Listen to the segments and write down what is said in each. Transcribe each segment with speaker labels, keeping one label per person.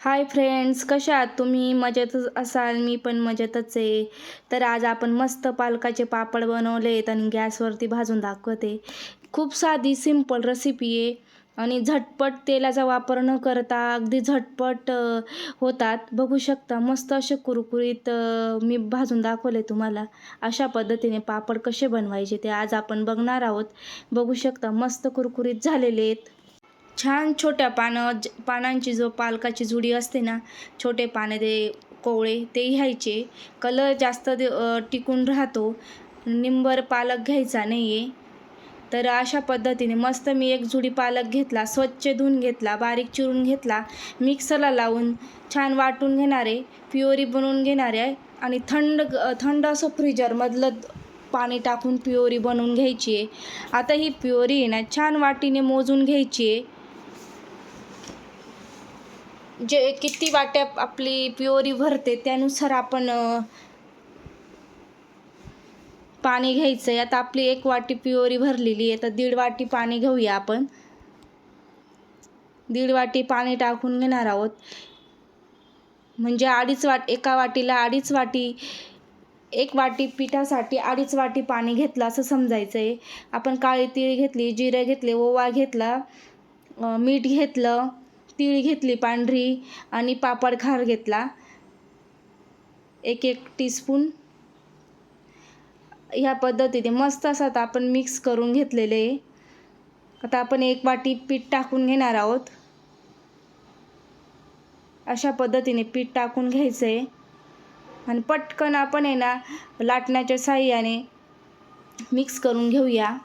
Speaker 1: Hi friends कशा आहात तुम्ही? मजेतच असाल मी पण मजेतच आहे. तर आज आपण मस्त पालकाचे पापड बनवले आहेत आणि गॅसवरती भाजून दाखवते. खूप साधी सिंपल रेसिपी आहे. आणि झटपट तेलाचा वापर न करता अगदी झटपट होतात. बघू शकता मस्त असे कुरकुरीत मी भाजून दाखवले तुम्हाला. अशा पद्धतीने पापड कसे बनवायचे ते आज आपण बघणार आहोत. बघू शकता मस्त कुरकुरीत झालेले आहेत. छान छोट्या पानं ज- पानांची जो पालकाची जुडी असते ना छोटे पाने ते कोवळे ते घ्यायचे कलर जास्त टिकून राहतो. निंबर पालक घ्यायचा नाही आहे तर अशा पद्धतीने मस्त मी एक जुडी पालक घेतला स्वच्छ धुवून घेतला बारीक चिरून घेतला. मिक्सरला लावून छान वाटून घेणार आहे प्युअरी बनवून घेणार आहे आणि थंड थंड असं फ्रीजरमधलं पाणी टाकून प्युअरी बनवून घ्यायची आहे. आता ही प्युअरी आहे ना छान वाटीने मोजून घ्यायची आहे. जे किती वाट्या आपली प्युअरी भरते त्यानुसार आपण पाणी घ्यायचं. आहे आता आपली एक वाटी प्युअरी भरलेली आहे तर दीड वाटी पाणी घेऊया आपण. दीड वाटी पाणी टाकून घेणार आहोत. म्हणजे अडीच वाट एका वाटीला अडीच वाटी एक वाटी पिठासाठी अडीच वाटी पाणी घेतलं असं समजायचं आहे आपण काळी तीळ घेतली जिरं घेतले ओवा घेतला मीठ घेतलं तीळ घेतली पांढरी आणि पापड खार घेतला. एक एक टीस्पून ह्या पद्धतीने मस्त असं आता आपण मिक्स करून घेतलेले. आहे आता आपण एक वाटी पीठ टाकून घेणार आहोत. अशा पद्धतीने पीठ टाकून घ्यायचं आहे आणि पटकन आपण आहे ना लाटण्याच्या साह्याने मिक्स करून घेऊया.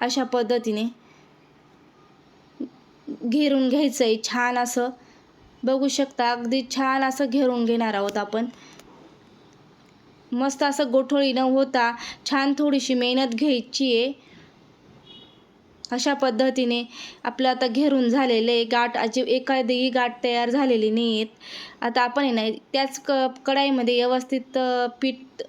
Speaker 1: अशा पद्धतीने. घेरून घ्यायचं आहे छान असं. बघू शकता अगदी छान असं घेरून घेणार आहोत आपण. मस्त असं गोठोळी न होता. छान थोडीशी मेहनत घ्यायची आहे अशा पद्धतीने आपलं आता घेरून झालेलं आहे. गाठ अजी एखादी गाठ तयार झालेली नाही आहेत आता आपण नाही त्याच क कढाईमध्ये व्यवस्थित पीठ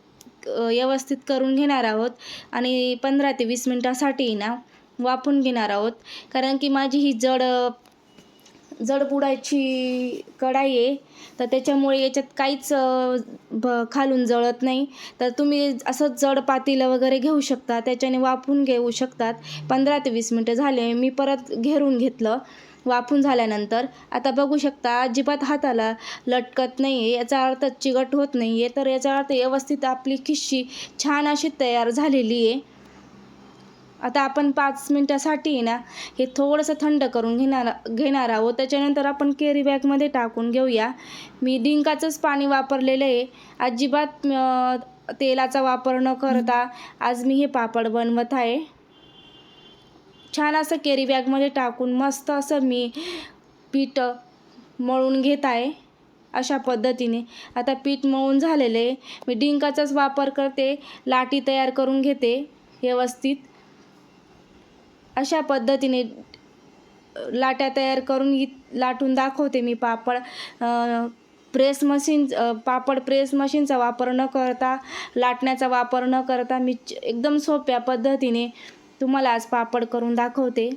Speaker 1: व्यवस्थित करून घेणार आहोत. आणि पंधरा ते वीस मिनटासाठी ना वाफून घेणार आहोत. कारण की माझी ही जड जड बुडायची कढाई आहे. तर त्याच्यामुळे याच्यात काहीच भ खालून जळत नाही. तर तुम्ही असं जड पातेलं वगैरे घेऊ शकता. त्याच्याने वाफून घेऊ शकतात. पंधरा ते वीस मिनटं झाले मी परत घेरून घेतलं वाफून झाल्यानंतर. आता बघू शकता अजिबात हाताला लटकत नाही आहे. याचा अर्थ चिकट होत नाही आहे. तर याचा अर्थ व्यवस्थित आपली खिस्शी छान अशी तयार झालेली आहे. आता आपण पाच मिनटासाठी आहे ना हे थोडंसं थंड करून घेणार घेणार आहोत. त्याच्यानंतर आपण केरी बॅगमध्ये टाकून घेऊया. मी डिंकाचंच पाणी वापरलेलं आहे. अजिबात तेलाचा वापर न करता आज मी हे पापड बनवत आहे. छान असं केरी बॅगमध्ये टाकून मस्त असं मी पीठ मळून घेत आहे. अशा पद्धतीने. आता पीठ मळून झालेलं आहे. मी डिंकाचाच वापर करते. लाटी तयार करून घेते. व्यवस्थित. अशा पद्धतीने लाट्या तयार करून इ लाटून दाखवते मी papad. Press machine papad press मशीनचा वापर न करता लाटण्याचा वापर न करता मी च- एकदम सोप्या पद्धतीने तुम्हाला आज पापड करून दाखवते.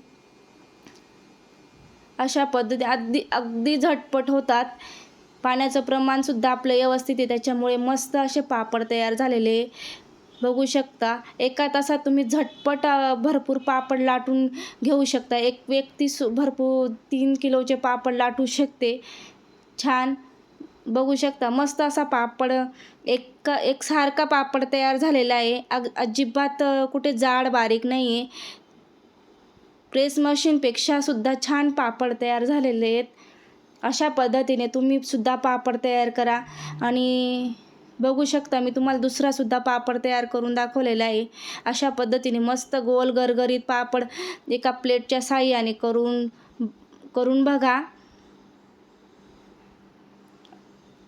Speaker 1: अशा पद्धती अगदी अगदी झटपट होतात. पाण्याचं प्रमाणसुद्धा आपलं व्यवस्थित आहे त्याच्यामुळे मस्त असे पापड तयार झालेले. बघू शकता. एका तासात तुम्ही झटपट भरपूर पापड लाटून घेऊ शकता. एक व्यक्ती सु भरपूर तीन किलोचे पापड लाटू शकते. छान. बघू शकता. मस्त असा पापड एक एकसारखा पापड तयार झालेला आहे. अग अजिबात कुठे जाड बारीक नाही आहे प्रेस मशीनपेक्षा सुद्धा छान पापड तयार झालेले आहेत. अशा पद्धतीने तुम्ही सुद्धा पापड तयार करा. आणि बघू शकता मी तुम्हाला दुसरासुद्धा पापड तयार करून दाखवलेला आहे. अशा पद्धतीने मस्त गोल गरगरीत पापड एका प्लेटच्या साह्याने करून करून बघा.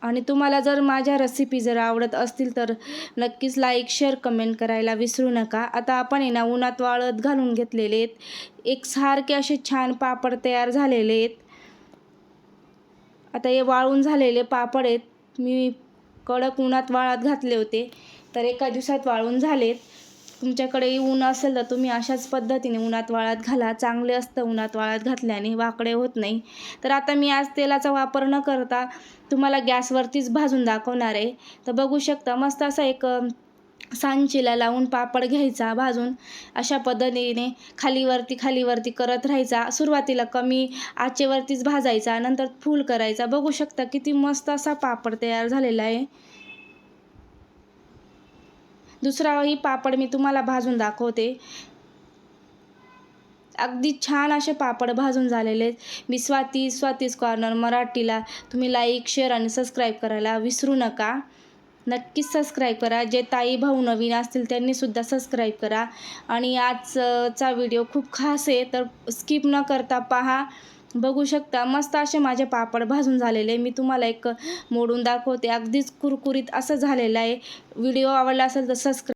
Speaker 1: आणि तुम्हाला जर माझ्या रेसिपी जर आवडत असतील तर नक्कीच लाईक शेअर कमेंट करायला विसरू नका. आता आपण आहे ना उन्हात वाळत घालून घेतलेले आहेत. एक सारखे असे छान पापड तयार झालेले आहेत. आता हे वाळून झालेले पापड आहेत. मी कडक उन्हात वाळत घातले होते. तर एका दिवसात वाळून झालेत. तुमच्याकडे ऊन असेल तर तुम्ही अशाच पद्धतीने उन्हात वाळत घाला. चांगले असतं उन्हात वाळत घातल्याने वाकडे होत नाही. तर आता मी आज तेलाचा वापर न करता तुम्हाला गॅसवरतीच भाजून दाखवणार आहे. तर बघू शकता मस्त असा एक अ, सांचीला लावून पापड घ्यायचा भाजून. अशा पद्धतीने खालीवरती खालीवरती करत राहायचा. सुरुवातीला कमी आचेवरतीच भाजायचा. नंतर फूल करायचा. बघू शकता किती मस्त असा पापड तयार झालेला आहे. दुसराही पापड मी तुम्हाला भाजून दाखवते. अगदी छान असे पापड भाजून झालेले आहेत. मी स्वाती स्वातीज कॉर्नर मराठीला तुम्ही लाईक शेअर आणि सबस्क्राईब करायला विसरू नका. नक्कीच सबस्क्राईब करा. जे ताई भाऊ नवीन असतील त्यांनीसुद्धा सबस्क्राईब करा. आणि आजचा व्हिडिओ खूप खास आहे तर स्किप न करता पहा. बघू शकता मस्त असे माझे पापड भाजून झालेले मी तुम्हाला एक मोडून दाखवते. अगदीच कुरकुरीत असं झालेलं आहे. व्हिडिओ आवडला असेल तर सबस्क्राईब